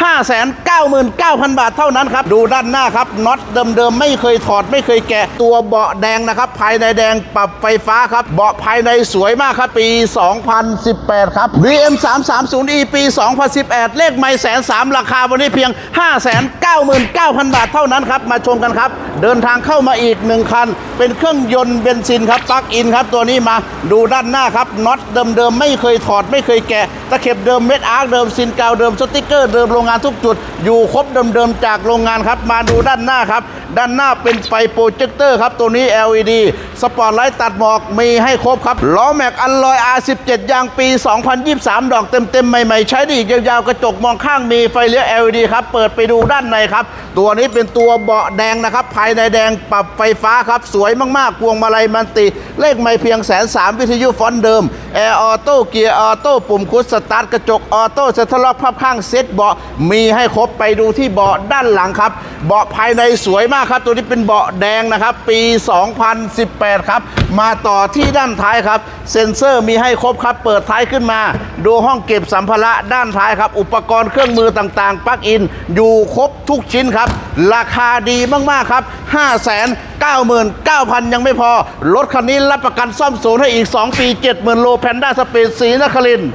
599,000 บาทเท่านั้นครับ ดูด้านหน้าครับน็อตเดิมๆ ไม่เคยถอดไม่เคยแกะตัวเบาะแดงนะครับ ภายในแดงปรับไฟฟ้าครับ เบาะภายในสวยมากครับ ปี 2018 ครับ BM 330e ปี 2018 เลขไม่แสนสามราคาวันนี้เพียง 599,000 บาทเท่านั้นครับ มาชมกันครับ เดินทางเข้ามาอีกหนึ่งคัน เป็นเครื่องยนต์เบนซินครับปลั๊กอินครับ ตัวนี้มาดูด้านหน้าครับน็อตเดิมๆ ไม่เคยถอดไม่เคยแกะตะเข็บเดิมเม็ดอาร์คเดิมซินกาวเดิมสติกเกอร์เดิมโรงงานทุกจุด อยู่ครบเดิมๆจากโรงงานครับ มาดูด้านหน้าครับ ด้านหน้าเป็นไฟโปรเจคเตอร์ครับ ตัวนี้ LED สปอตไลท์ตัดหมอกมีให้ครบครับ ล้อแม็กอันลอย R17 ยางปี 2023 ดอกเต็มๆ ใหม่ ๆ ใช้ดีอีกยาวๆ กระจกมองข้างมีไฟเลี้ยว LED ครับ เปิดไปดูด้านในครับ ตัวนี้เป็นตัวเบาะแดงนะครับ ภายในแดงปรับไฟฟ้าครับ สวยมากๆพวงมาลัยมันติ เลขไม่เพียงแสนสามวิทยุฟอนต์เดิมแอร์ออโต้เกียร์ออโต้ปุ่มคุชสตาร์ทกระจกออโต้เซ็นทรัลล็อกพับข้างเซ็ตเบาะมีให้ครบไปดูที่เบาะด้านหลังครับ เบาะภายในสวยมากครับ ตัวนี้เป็นเบาะแดงนะครับ ปี 2018 ครับ มาต่อที่ด้านท้ายครับ เซ็นเซอร์มีให้ครบครับ เปิดท้ายขึ้นมา ดูห้องเก็บสัมภาระด้านท้ายครับ อุปกรณ์เครื่องมือต่างๆปลั๊กอิน อยู่ครบทุกชิ้นครับ ราคาดีมากๆครับ 5 9 9 0 0 0 ยังไม่พอ รถคันนี้รับประกันซ่อมศูนย์ให้อีก 2 ปี 70,000 โลแพนด้าสเปซสีนครินทร์